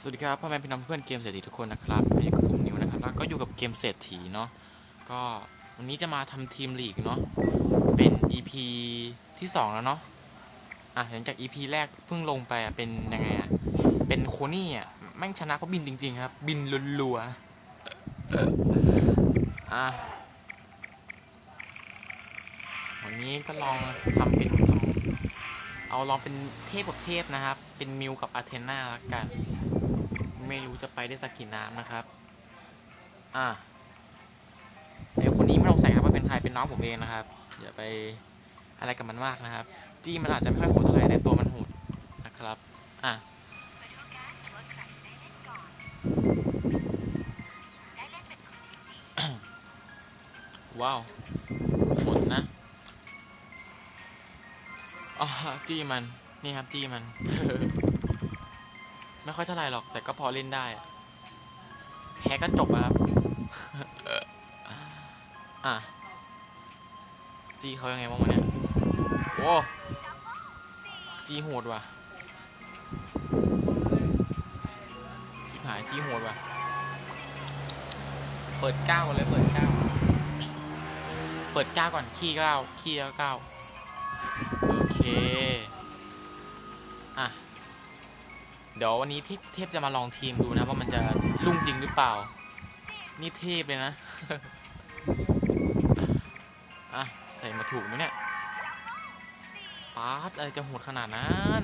สวัสดีครับพ่อแม่พี่น้องเพื่อนเกมเศรษฐีทุกคนนะครับอยู่กับผมนิวนะครับแล้วก็อยู่กับเกมเศรษฐีเนาะก็วันนี้จะมาทำทีมลีกเนาะเป็น EP ที่ 2 แล้วเนาะอะหลังจาก EP แรกเพิ่งลงไปอะเป็นยังไงอะเป็นโคนี่อะแม่งชนะเพราะบินจริง ๆ ครับ บินรัวๆอะวันนี้ก็ลองทำเป็นทำเอาลองเป็นเทพกับเทพนะครับ เป็นมิวกับอาเทนาละกัน ไม่รู้จะไปได้สักกี่น้ำนะครับ อะเดี๋ยวคนนี้ไม่ต้องใส่ครับว่าเป็นใครเป็นน้องผมเองนะครับอย่าไปอะไรกับมันมากนะครับ จี้มันอาจจะไม่ค่อยโหดเท่าไหร่แต่ตัวมันโหดนะครับ อะมาดูกันว่าใครจะได้เล่นก่อนได้เล่นเป็นคนที่สี่ว้าวโหดนะอ๋อจี้มัน นี่ครับจี้มัน ไม่ค่อยเท่าไหร่หรอก แต่ก็พอเล่นได้ แพ้ก็จบอะครับ อะจีเขายังไงบ้างวะเนี่ยโอ้จีโหดว่ะชิบหายจีโหดว่ะ เปิดเก้าก่อนเลยเปิดเก้า เปิดเก้าก่อนขี้เก้าขี้แล้วเก้า ดี๋ยววันนี้เทพเทพจะมาลองทีมดูนะว่ามันจะลุ่งจริงหรือเปล่า นี่เทพเลยนะ อะ ใส่มาถูกไหมเนี่ยปาร์ตอะไรจะโหดขนาดนั้น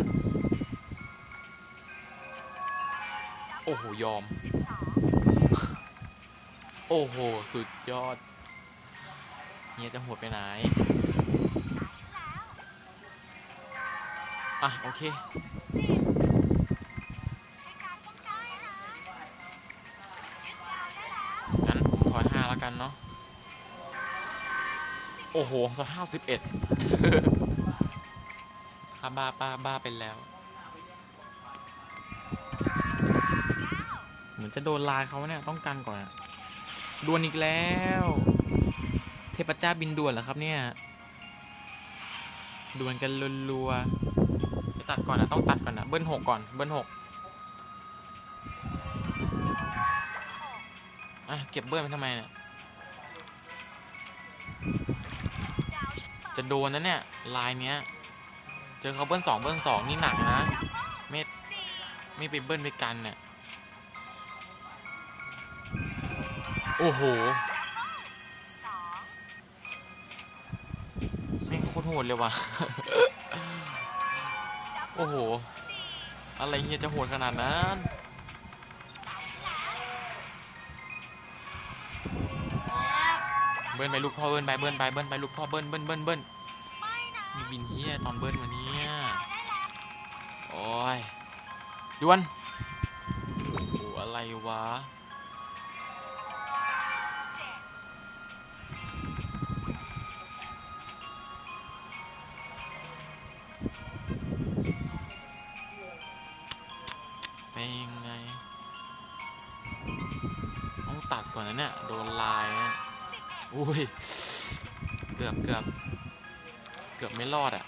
โอ้โห ยอม โอ้โห สุดยอดเนี่ยจะโหดไปไหน อะ โอเค แล้วกันเนาะ โอ้โหสห้าสิบเอ็ดบ้าบ้าบ้าไปแล้ว เหมือนจะโดนลายเขาเนี่ย ต้องกันก่อนอะดวนอีกแล้ว เทพเจ้าบินด่วนเหรอครับเนี่ยดวนกันรัวๆไปตัดก่อนนะต้องตัดก่อนนะเบิ้ลหกก่อนเบิ้ลหกอะเก็บเบิ้ลไปทำไมเนี่ย จะโดนนะเนี่ยลายเนี้ย เจอเขาเบิ้ลสองเบิ้ลสองนี่หนักนะไม่สี่ไม่ไปเบิ้ลไปกันเนี่ยโอ้โหสองแม่งโคตรโหดเลยว่ะ โอ้โห อะไรเงี้ยจะโหดขนาดนั้น บิ้ลไปลูกพ่อเบิ้ลไปเบิ้ลไปเบิ้ลไปลูกพ่อเบิ้ลเบิ้ลเบิ้ลเบิ้ลไม่นะมีบินเฮียตอนเบิ้ลวันนี้โอ้ยดวนโอ้โหอะไรวะเป็นยังไงต้องตัดก่อนนะเนี่ยโดนลายนะ อุ้ย เกือบเกือบเกือบไม่รอดอะ่ะ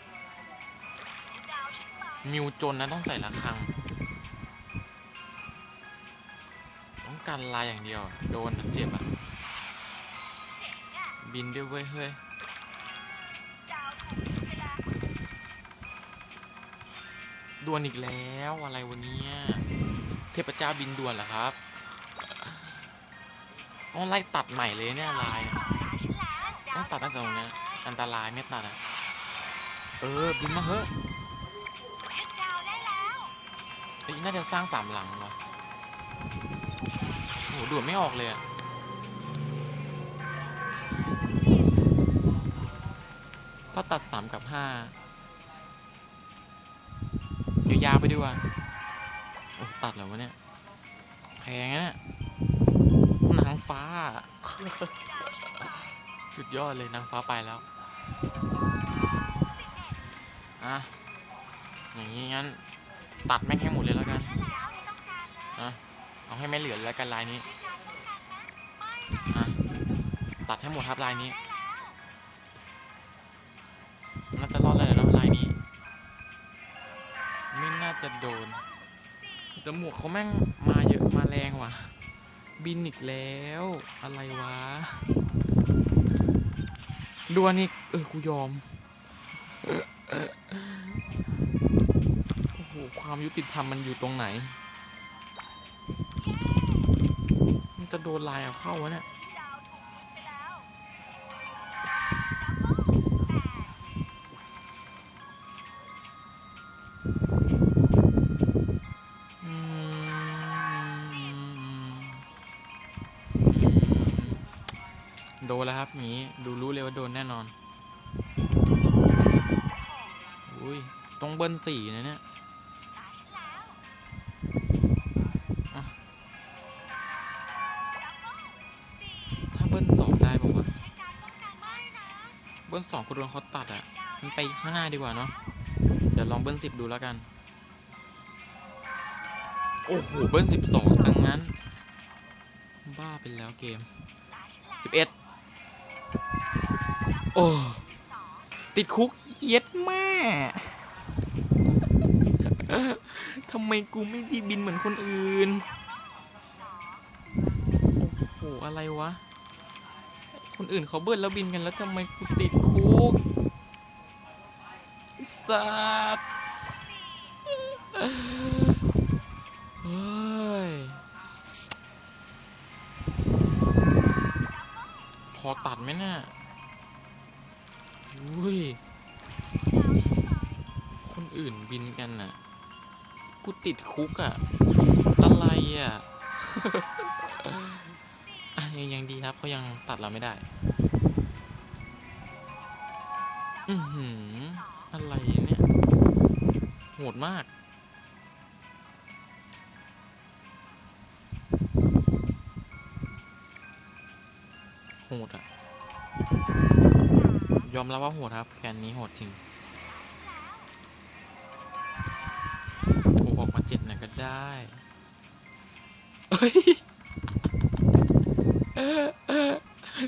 มิวจนนะต้องใส่ระฆัง ต้องกันลายอย่างเดียว โดนเจ็บอะ่ะ บินด้วยเว้ยเฮ้ยดาวถูกยึดไปแล้วดวนอีกแล้วอะไรวันนี้เทพเจ้าบินด่วนเหรอครับ ต้องไล่ตัดใหม่เลยเนี่ยลายต้องตัดตั้งแต่ตรงนี้อันตรายไม่ตัดอะเออบินมาเฮ้ยยึดดาวได้แล้วเอ้ยน่าจะสร้างสามหลังเหรอโหดูดไม่ออกเลยอะถ้าตัดสามกับห้าเดี๋ยวยาวไปดีกว่าโอ้ตัดแล้ววะเนี่ยแพงอะเนี่ย ฟ้า สุดยอดเลยนางฟ้าไปแล้ว อะ อย่างนี้งั้น ตัดแม่งให้หมดเลยแล้วกันฉันแล้วไม่ต้องการเลยอะเอาให้ไม่เหลือแล้วกันลายนี้อะตัดให้หมดครับลายนี้น่าจะรอดเลยแล้วลายนี้ ไม่น่าจะโดนแต่หมวกเขาแม่งมาเยอะมาแรงว่ะ บินอีกแล้ว อะไรวะดวนอีกเออกูยอม โอ้โห ความยุติธรรมมันอยู่ตรงไหน มันจะโดนลายเอาเข้าวะเนี่ย ต้องเบิ้ลสี่นะเนี่ยตาฉันแล้วอะดับเบิลสี่ถ้าเบิ้ลสองได้บอกว่าวะใช้การป้องกันไม่นะเบิ้ลสองกูโดนเขาตัดอะดาวมันไปข้างหน้าดีกว่าเนาะ เดี๋ยวลองเบิ้ลสิบดูแล้วกัน โอ้โห เบิ้ลสิบสองทั้งนั้น บ้าไปแล้วเกมตาฉันแล้วสิบเอ็ดโอ้สิบสองติดคุกเย็ดแม่ ทำไมกูไม่ได้บินเหมือนคนอื่น โอ้โห อะไรวะ คนอื่นเขาเบิ้ลแล้วบินกันแล้วทำไมกูติดคุกสัตว์เฮ้ย พอตัดไหมเนี่ยอุ้ย คนอื่นบินกันน่ะ กูติดคุกอะอะไรอะอะยังยังดีครับเขายังตัดเราไม่ได้ อือหือ อะไรเนี่ย โหดมาก โหดอะยอมรับว่าโหดครับแคนนี้โหดจริง ได้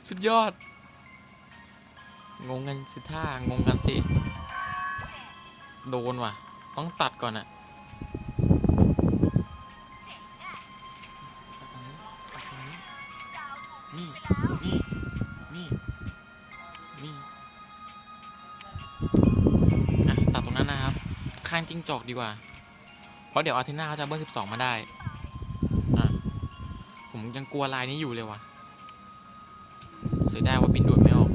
สุดยอด งงกันสิท่า งงกันสิ โดนว่ะ ต้องตัดก่อนอะนี่ นี่ นี่ นี่อะตัดตรงนั้นนะครับ ข้างจิ้งจอกดีกว่า เพราะเดี๋ยวอาร์เทน่าเขาจะเบอร์สิบสองมาได้ อะ ผมยังกลัวลายนี้อยู่เลยว่ะเสียดายว่าบินด่วนไม่ออก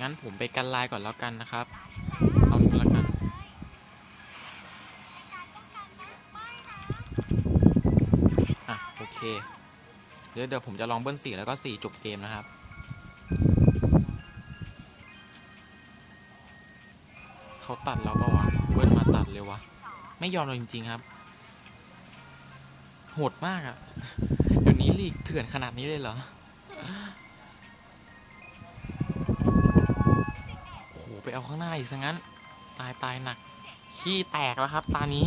งั้นผมไปกันลายก่อนแล้วกันนะครับ เอานี้แล้วกันอะโอเค เดี๋ยวเดี๋ยวผมจะลองเบิ้ลสี่แล้วก็สี่จบเกมนะครับเขาตัดเราปะวะเบิ้ลมา ตัดเลยวะ ไม่ยอมเราจริง ๆ ครับ โหดมากอะ่ะเดี๋ยวนี้ลีกเถื่อนขนาดนี้เลยเหรอ โอ้โห ไปเอาข้างหน้าอีกซะงั้น ตายตายหนัก ขี้แตกแล้วครับ ตานี้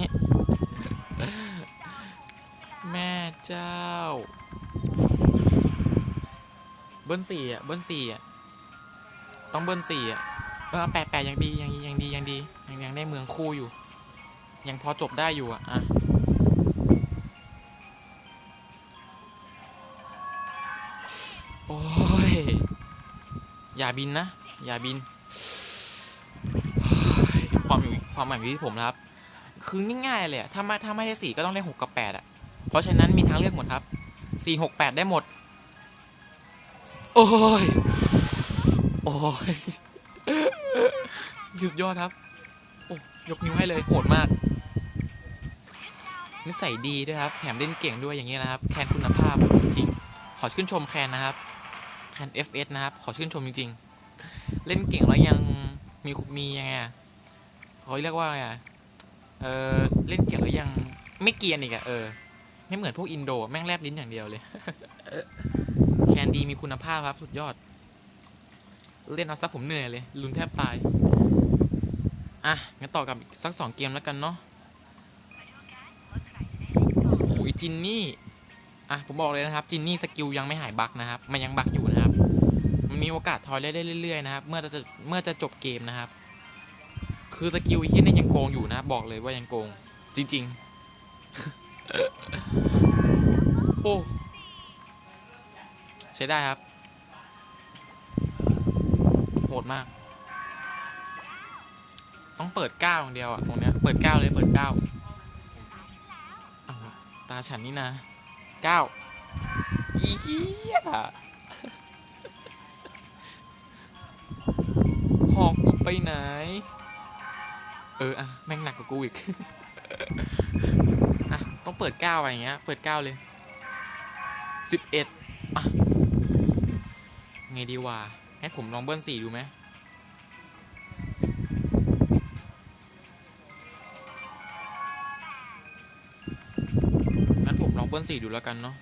แม่เจ้า เบิ้ลสี่อะ เบิ้ลสี่อะ ต้องเบิ้ลสี่อะเออแปดแปดยังดียังยังดียังดียังยังได้เมืองคู่อยู่ ยังพอจบได้อยู่อะอะโอ้ย อย่าบินนะ อย่าบิน ความอยู่ความหมายที่ผมนะครับ คือง่ายๆเลยอะถ้าไม่ถ้าไม่ใช่สี่ก็ต้องเล่นหกกับแปดอะ เพราะฉะนั้นมีทางเลือกหมดครับสี่หกแปดได้หมด โอ้ย โอ้ยสุดยอดครับ โอ้ยกนิ้วให้เลยโหดมาก นิสัยดีด้วยครับแถมเล่นเก่งด้วยอย่างนี้นะครับ แคนคุณภาพจริง ขอชื่นชมแคนนะครับ แคน FS นะครับ ขอชื่นชมจริง ๆ เล่นเก่งแล้วยังมีมียังไงเขาเรียกว่าไงเออเล่นเก่งแล้วยังไม่เกียนอีกอะเออ ไม่เหมือนพวกอินโดแม่งแลบลิ้นอย่างเดียวเลย แคนดีมีคุณภาพครับสุดยอด เล่นเอาซับผมเหนื่อยเลยลุ้นแทบตาย อะงั้นต่อกับสักสองเกมแล้วกันเนาะ อนโอ้ยจินนี่อะผมบอกเลยนะครับจินนี่สกิลยังไม่หายบั๊กนะครับ มันยังบั๊กอยู่นะครับ มันมีโอกาสทอยได้เรื่อยๆนะครับ เมื่อจะเมื่อจะจบเกมนะครับ คือสกิลที่นี่ยังโกงอยู่นะบอกเลยว่ายังโกง จริง ๆ โอ้ใช้ได้ครับโหดมาก ต้องเปิดเก้าอย่างเดียวอะตรงเนี้ยเปิดเก้าเลยเปิดเก้าอ้าว ตาฉันนี่นะเก้าอีเหี้ยหอกกูไปไหน เอออะแม่งหนักกว่ากูอีกอะต้องเปิดเก้าอะไรเงี้ย เปิดเก้าเลยสิบเอ็ดอะไงดีวะให้ผมลองเบิ้ลสี่ดูไหม เบิ้ลสี่ดูแล้วกันเนาะ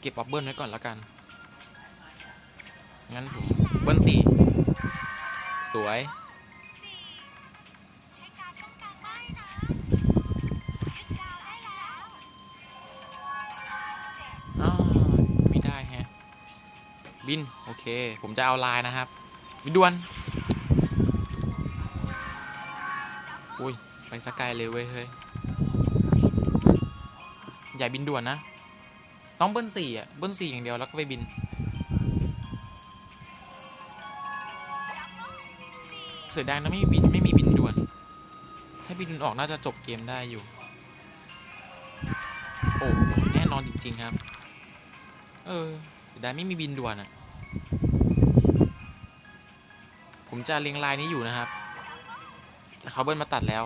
เก็บออฟเบิ้ลไว้ก่อนแล้วกัน งั้นผมเบิ้ลสี่สวยอไม่ได้แฮะ บิน โอเค ผมจะเอาลายนะครับวิดวน อุ้ย ไปสกายเลยเว้ยเฮ้ยอย่าบินด่วนนะ ต้องเบิ้ลสี่อะ เบิ้ลสี่อย่างเดียวแล้วก็ไปบิน เสียดายนะไม่มีบิน ไม่มีบินด่วน ถ้าบินออกน่าจะจบเกมได้อยู่ โอ้แน่นอนจริงๆครับ เออเสียดายไม่มีบินด่วนอะ ผมจะเรียงลายนี้อยู่นะครับ เขาเบิ้ลมาตัดแล้ว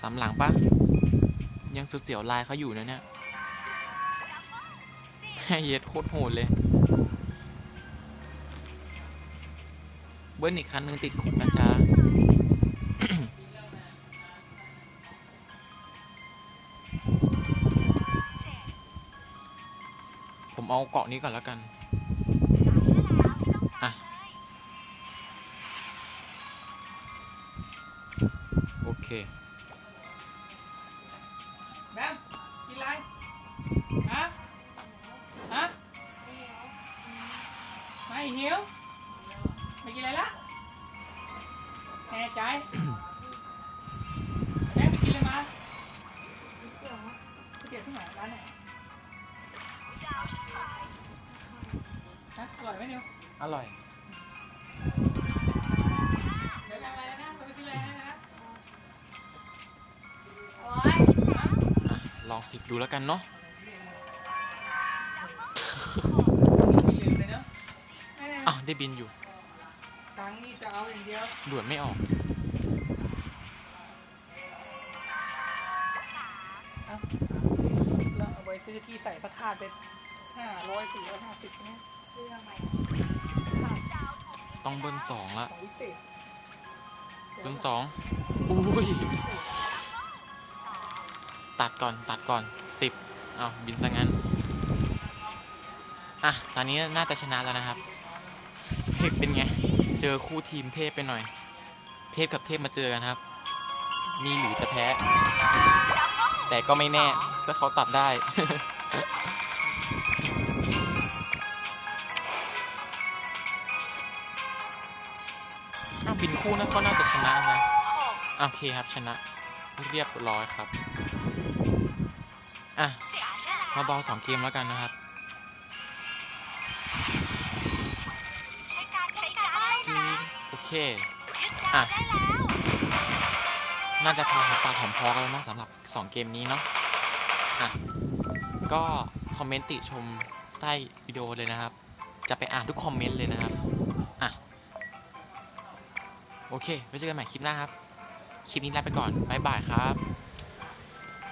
สามหลังปะยังสุดเสียวลายเขาอยู่นะเนี่ยเย็ดโคตรโหดเลย เบิ้ลอีกคันหนึ่งติดคุกนะจ๊ะผมเอาเกาะนี้ก่อนแล้วกัน เคแบมกินอะไรฮะฮะไม่หิวไม่กินอะไรละแน่ใจแม่ไปกินอะไรมาก๋วยเตี๋ยวที่ไหนร้านไหนฮะอร่อยไหมนิวอร่อย องสิบดูแล้วกันเนาะอ้าวได้บินอยู่ตังนี่จะเอาอย่างเดียวด่วนไม่ออกแล้วเอาไว้ซื้อที่ใส่พระธาตุเป็นห้าร้อยสี่ร้อยห้าสิบเนี่ยซื้อทำไมขาดต้องเบิ้ลสองละเบิ้ลสองอุ้ย ตัดก่อนตัดก่อนสิบเอาบินซะงั้น อะ ตอนนี้น่าจะชนะแล้วนะครับเฮ้ยเป็นไง เจอคู่ทีมเทพไปหน่อย เทพกับเทพมาเจอกันครับ มีหรือจะแพ้ แต่ก็ไม่แน่ถ้าเขาตัดได้ บินคู่นะก็น่าจะชนะนะ โอเคครับชนะเรียบร้อยครับ อะเจ็ดได้แล้วมาเบาสองเกมแล้วกันนะครับจีนโอเคยึดดาวได้แล้วน่าจะพอหอมปากหอมคอกันแล้วเนาะสำหรับ 2 เกมนี้เนาะ อะ ก็คอมเมนต์ติชมใต้วิดีโอเลยนะครับ จะไปอ่านทุกคอมเมนต์เลยนะครับ อะ โอเค ไว้เจอกันใหม่คลิปหน้าครับ คลิปนี้ลาไปก่อน บ๊ายบายครับ